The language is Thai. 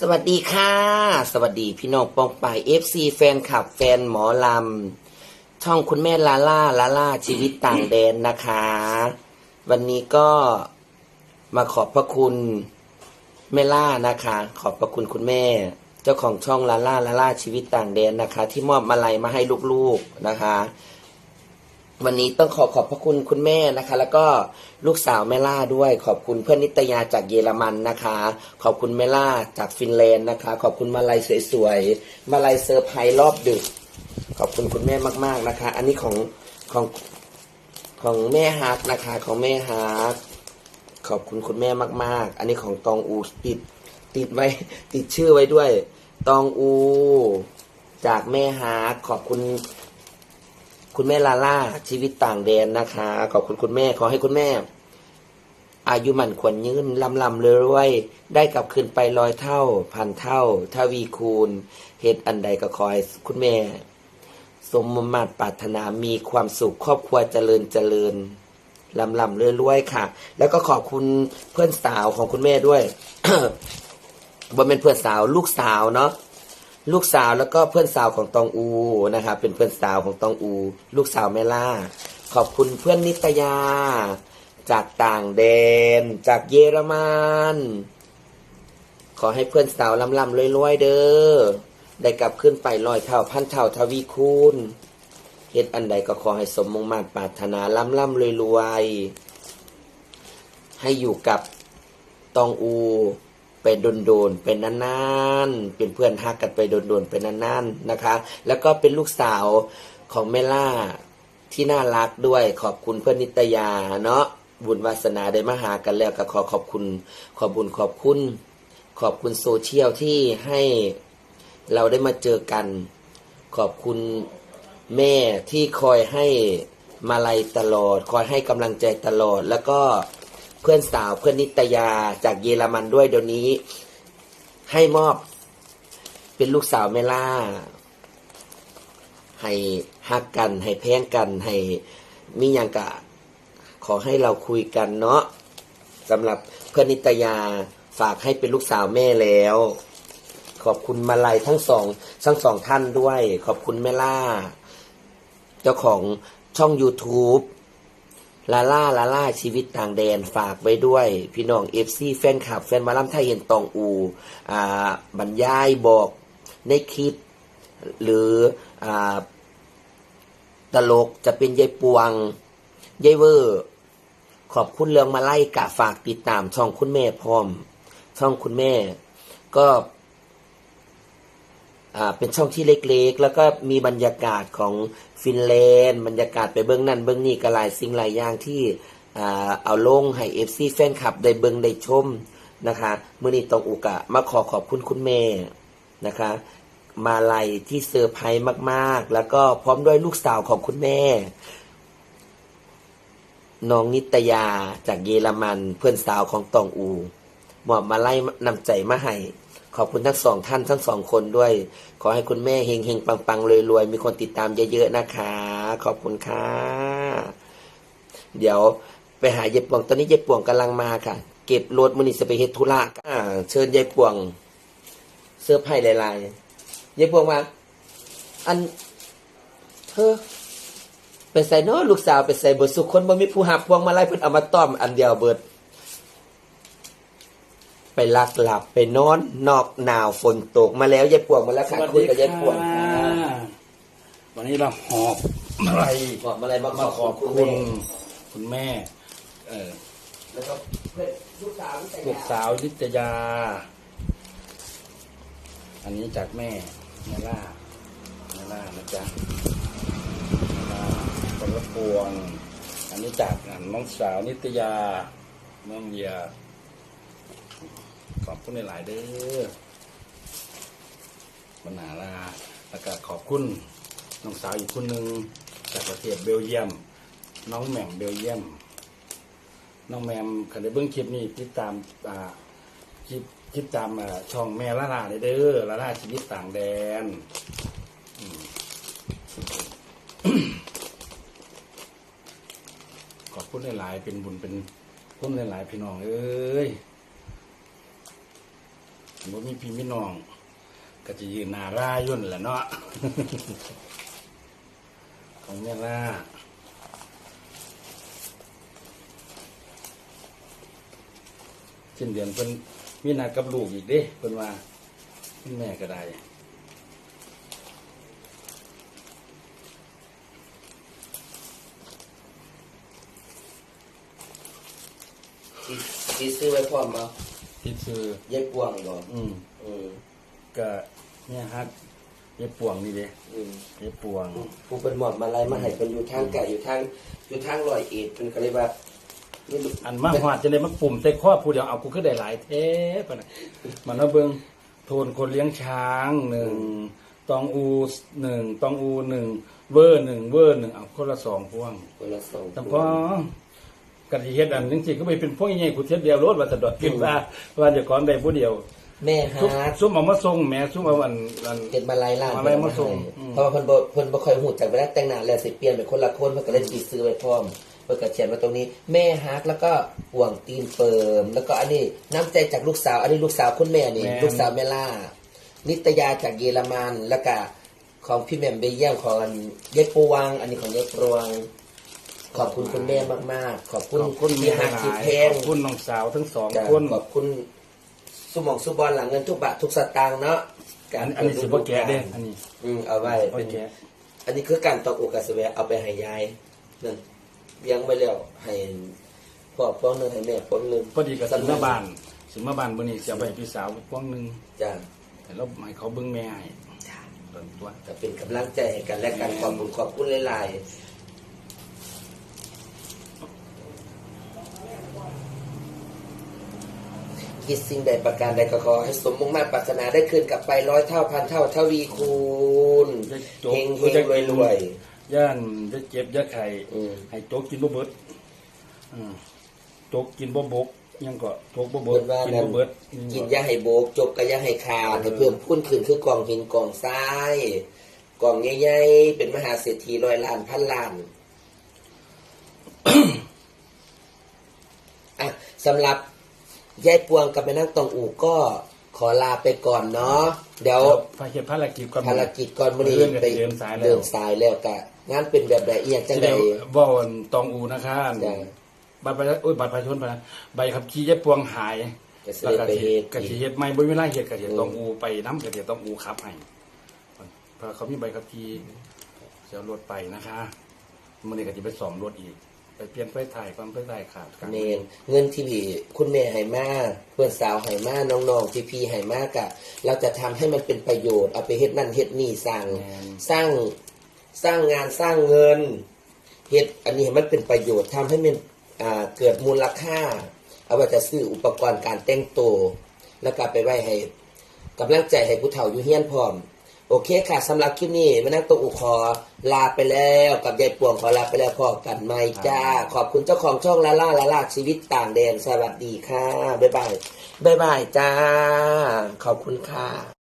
สวัสดีค่ะ สวัสดีพี่น้องปองปายเอฟซีแฟนคลับแฟนหมอลำ ช่องคุณแม่ลาล่าลาล่าชีวิตต่างแดนนะคะ วันนี้ก็มาขอบพระคุณแม่ล่านะคะ ขอบพระคุณคุณแม่ เจ้าของช่องลาล่าลาล่าชีวิตต่างแดนนะคะ ที่มอบมาลัยมาให้ลูกๆนะคะ วันนี้ต้องขอขอบพระคุณคุณแม่นะคะ แล้วก็ลูกสาวแม่ล่าด้วย ขอบคุณเพื่อนนิตยาจากเยอรมันนะคะ ขอบคุณแม่ล่าจากฟินแลนด์นะคะ ขอบคุณมาลัยสวยๆมาลัยเซอร์ไพรส์รอบดึก ขอบคุณคุณแม่มากๆนะคะ อันนี้ของของของแม่ฮักนะคะ ของแม่ฮักขอบคุณคุณแม่มาก ๆ อันนี้ของตองอูติดติดไว้ติดชื่อไว้ด้วย ตองอู จากแม่ฮักขอบคุณ คุณแม่ลาล่าชีวิตต่างแดนนะคะ ขอบคุณคุณแม่ขอให้คุณแม่ อายุมันขวัญยืนลำลำเลยรวยได้กลับคืนไปร้อยเท่า พันเท่าทวีคูณเหตุอันใดก็ขอให้คุณแม่ สมมมาตรปรารถนามีความสุขครอบครัวเจริญเจริญลำลำเรื่อยรวยๆค่ะ แล้วก็ขอบคุณเพื่อนสาวของคุณแม่ด้วยบ่เป็นเพื่อนสาวลูกสาวเนาะ ลูกสาวแล้วก็เพื่อนสาวของตองอูนะครับเป็นเพื่อนสาวของตองอู ลูกสาวแม่ล่า ขอบคุณเพื่อนนิตยา จากต่างแดน จากเยอรมันขอให้เพื่อนสาวลำลำรวยๆเด้อได้กลับขึ้นไปลอยเท่าพันเท่าทวีคูณเฮ็ดอันใดก็ขอให้สมมงมาตรปรารถนาลำลำรวยๆให้อยู่กับตองอู ไปโดนๆเป็นนานๆเป็นเพื่อนฮักกันไปโดนๆเป็นนานๆนะคะ แล้วก็เป็นลูกสาวของแม่ล่าที่น่ารักด้วยขอบคุณเพื่อนนิตยาเนาะบุญวาสนาได้มาหากันแล้วก็ขอขอบคุณ ขอบบุญขอบคุณ ขอบคุณโซเชียลที่ให้เราได้มาเจอกัน ขอบคุณแม่ที่คอยให้มาลัยตลอด คอยให้กำลังใจตลอด แล้วก็ พื่อนสาวเพื่อนนิตยาจากเยอรมันด้วยเดี๋ยวนี้ ให้มอบ เป็นลูกสาวแม่ล่า ให้ฮักกัน ให้แพงกัน ให้มีอย่างกะ ขอให้เราคุยกันเนาะสำหรับเพื่อนนิตยาฝากให้เป็นลูกสาวแม่แล้ว ขอบคุณมาลัยทั้งสองทั้งสองท่านด้วย ขอบคุณแม่ล่า เจ้าของช่อง YouTube ลาล่าลาล่าชีวิตต่างแดนฝากไว้ด้วย พี่น้องเอฟซีแฟนคลับ แฟนมาล่ำไทยเห็นตองอูอ่าบรรยายบอกในคลิป หรืออ่าตลกจะเป็นยายปวงยายเวอร์ขอบคุณเรื่องมาไล่กะฝากติดตามช่องคุณแม่พร้อม ช่องคุณแม่ ก็ เป็นช่องที่เล็กๆ แล้วก็มีบรรยากาศของฟินแลนด์บรรยากาศไปเบื้องนั่นเบื้องนี่ก็หลายสิ่งหลายอย่างที่เอาลงให้เอฟซีแฟนคลับได้เบื้องได้ชมนะคะมื่อนี้ตรงอุกะมาขอขอบคุณคุณแม่นะคะ มาลัยที่เซอร์ไพรส์มากๆ แล้วก็พร้อมด้วยลูกสาวของคุณแม่น้องนิตยาจากเยอรมันเพื่อนสาวของตองอู หมอบมาไล่นำใจมาให้ ขอบคุณทั้งสองท่านทั้งสองคนด้วย ขอให้คุณแม่เฮงเฮงปังปังรวยรวยมีคนติดตามเยอะๆนะคะ ขอบคุณค่ะ เดี๋ยวไปหายายป่วงตอนนี้ยายป่วงกำลังมาค่ะ เก็บรถมือนิสไปเฮ็ดธุระอ่าเชิญยายป่วง เสื้อผ้าลายๆยายป่วงมาอันเธอไปใส่เนาะลูกสาวไปใส่เบิดสุขคนบ่มีผู้หับพวงมาลัยเพิ่นเอามาต้อมอันเดียวเบิด ไปลักหลับไปนอน นอกหนาวฝนตกมาแล้วยายปวงมาแล้วค่ะคุยกับยายปวงค่ะวันนี้เราหอบอะไรบอกมาอะไรมามาขอบคุณคุแม่ณคุณแม่ เออแล้วก็เพื่อนลูกสาวที่แต่งลูกงานสาวนิตยา อันนี้จากแม่แม่ล่าแม่ล่านะจ๊ะแม่ล่าคนละพวง อันนี้จากน้องสาวนิตยาน้องเดีย ขอบคุณหลาย ๆ เด้อปัญหาลาแล้วก็ขอบคุณน้องสาวอีกคนหนึ่งจากประเทศเบลเยียม น้องแหม่มเบลเยียม น้องแหมมคันได้เบิ่งคลิปนี้ติดตามอ่าคลิปติดตามอ่าช่องแม่ละลาเด้อละลาชีวิตต่างแดนอืมขอบคุณหลาย ๆ เป็นบุญเป็นคุณหลาย ๆ พี่น้องเอ้ย บ่มีพี่มีน้องก็จะยืนหน้าร่ายุ่นแหละเนาะ ของแม่ล่าสิ้นเดือนเพิ่นมีนัดกับลูกอีกเด้เพิ่นว่าแม่ก็ได้สิสิซื้อไว้พร้อมบ่ ที่ซื้อเย็บกวางบ่อืมอืมก็เนี่ยฮัดเย็บป่วงนี่เด้อืมเย็บป่วงผู้เป็นหมอดมาไล่มาให้เป็นอยู่ทางไก่อยู่ทางอยู่ทางลอยเอ็ดเป็นก็เลยว่านี่ลูกอันมาหอดจะได้มาปุ่มใส่ข้อผู้เดียวเอากูขึ้นได้หลายเทปะนะมันเอาเบิ่งโทนคนเลี้ยงช้างหนึ่งตองอูหนึ่งตองอูหนึ่งเวอร์หนึ่งเวอร์หนึ่งเอาคนละสองพวงคนละสองแต่พอ กันที่เฮ็ดอันจริงๆก็ไปเป็นพวกใหญ่กูเทียบเดียวรถว่าแต่ดอกกินว่าว่าจะก่อนได้ผู้เดียวแม่ซุ่มฮาร์ดซุ่มเอามาส่งแหม่ซุ่มเอาอันอันเฮ็ดมาไล่ล่ามาไล่มาส่งอืม เพราะว่าเพิ่นบ่เพิ่นบ่ค่อยฮู้จักเวลาแต่งหน้าแล้วสิเปลี่ยนเป็นคนละคนเพิ่นก็เลยสิซื้อไว้พร้อมเพิ่นก็เขียนไว้ตรงนี้ แม่ฮักแล้วก็ห่วงตีนเปิมแล้วก็อันนี้น้ำใจจากลูกสาว อันนี้ลูกสาวคุณแม่นี่ แม่ ลูกสาวแม่ล่า นิตยาจากเยอรมันแล้วก็ของพี่แหม่มเบลเยียมของอันยายปวง อันนี้ของยายปวง ขอบคุณคุณแม่มากๆ ขอบคุณขอบคุณที่แม่หหัลากที่ยแพขงอบคุณน้องสาวทั้งสองจ้ะคนขอบคุณสุหมองสุบอลหลังเงินทุกบาททุกสตางค์เนาะอันอันนี้สิบ่แกะเด้อันนี้อืมเอาไว้บ่เป็นแกะอันนี้คือการตอกอกกระสเวะเอาไปให้ยายนั่นเลี้ยงไว้แล้วให้พ่อป้องหนึงให้แม่ป้องหนึงพอดีกับสิมาบ้านสิมาบ้านมื้อนี้สิเอาไปให้พี่สาวพวงหนึงจ้าแต่เราให้เขาเบิ่งแม่ให้ตอนตัวก็เป็นกำลังใจให้กันและกันขอบคุณขอบคุณหลายๆ คิดสิ่งใดประการใดก็ขอให้สมมุ่งมาตรปรารถนาได้คืนกลับไปร้อยเท่าพันเท่าทวีคูณเฮงเฮงรวยรวยย่านจะเจ็บจะไข่อืมให้โจ๊กกินบ่เบิดอืมโจ๊กกินบ่บกยังก็โจ๊กบ่เบิเบิดดว่ากินนั่นบ่เบิดกินยาให้โบกจบก็ยาให้ขาดให้เพิ่มพุ่นขึ้นคือกองหินกองทรายกองใหญ่ๆเป็นมหาเศรษฐีร้อยล้านพันล้านอะสำหรับ ยายปวงกับแม่นั่งตองอูก็ขอลาไปก่อนเนาะเดี๋ยวพาเฮ็ดภารกิจก่อนภารกิจก่อนมื้อนี้เดินไปเดินสายแล้วเดินสายแล้วกะงานเป็นแบบใดอีหยังจังสิใดได้บ่อนตองอูนะคะจ้ะบัตรประชาโอ้ยบัตรประชาชนไปนะใบขับขี่ยายปวงหายก็สิแล้วได้ก็ไปสิเฮ็ดก็สิเฮ็ดใหม่บ่มีเวลาเฮ็ดก็สิตองอูไปนำก็สิตองอูขับให้เพราะเขามีใบขับขี่จะเอารถไปนะคะมื้อนี้ก็สิไปซ่อมรถอีก ไปเปลี่ยนไฟถ่ายความไฟถ่ายขาดกันเมนเงินที่พี่คุณแม่ให้มาเพื่อนสาวให้มาน้องๆพี่พี่ๆให้มากะเราจะทำให้มันเป็นประโยชน์เอาไปเฮ็ดนั่นเฮ็ดนี่สร้างแม่นสร้างสร้างงานสร้างเงินเฮ็ดอันนี้ให้มันเป็นประโยชน์ทำให้มันอ่าเกิดมูลค่า เอาไว้จะซื้ออุปกรณ์การแต่งตัวแล้วก็ไปไว้ให้กำลังใจให้ผู้เฒ่าอยู่เฮียนพร้อม โอเคค่ะสำหรับคลิปนี้มานั่งตัวอุคอลาไปแล้วกับยายปวงขอลาไปแล้วพอกันไหมจ้า ขอบคุณเจ้าของช่องลาล่าลาล่าชีวิตต่างแดนสวัสดีค่ะ บ๊ายบาย บ๊ายบายจ้า ขอบคุณค่ะ